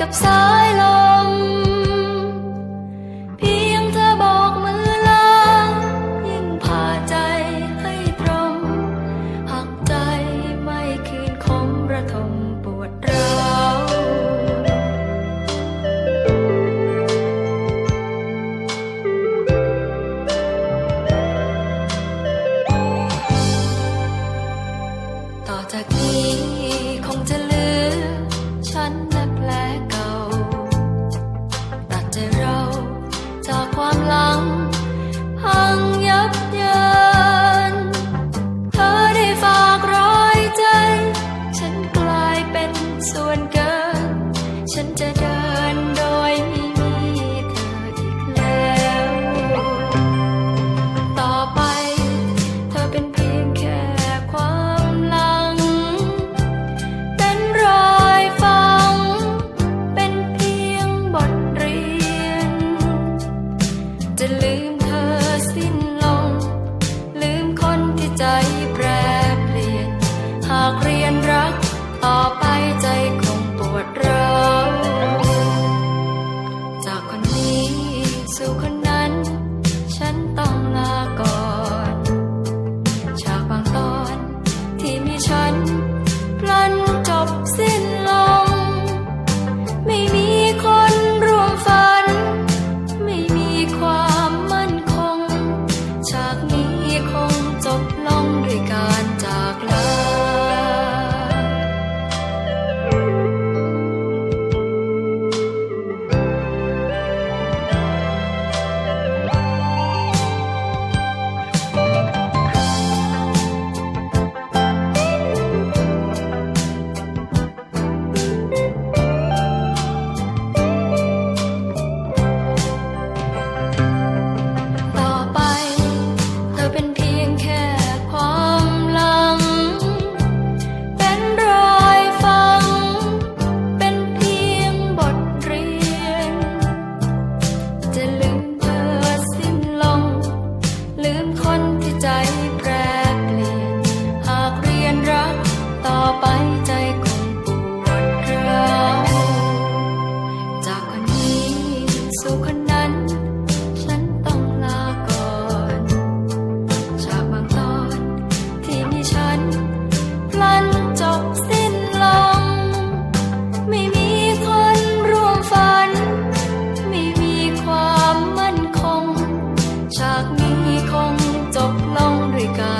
กับสายลม จะลืมเธอสิ้นลง ลืมคนที่ใจแปรเปลี่ยน หากเรียนรักต่อไปใจคงปวดร้าวจากคนนี้สู่คน ต่อไปใจคงปวดร้าวจากคนนี้สู่คนนั้น ฉันต้องลาก่อนจากบางตอนที่มีฉันพลันจบสิ้นลง ไม่มีคนรวมฝัน ไม่มีความมั่นคง ฉากนี้คงจบลงด้วยกัน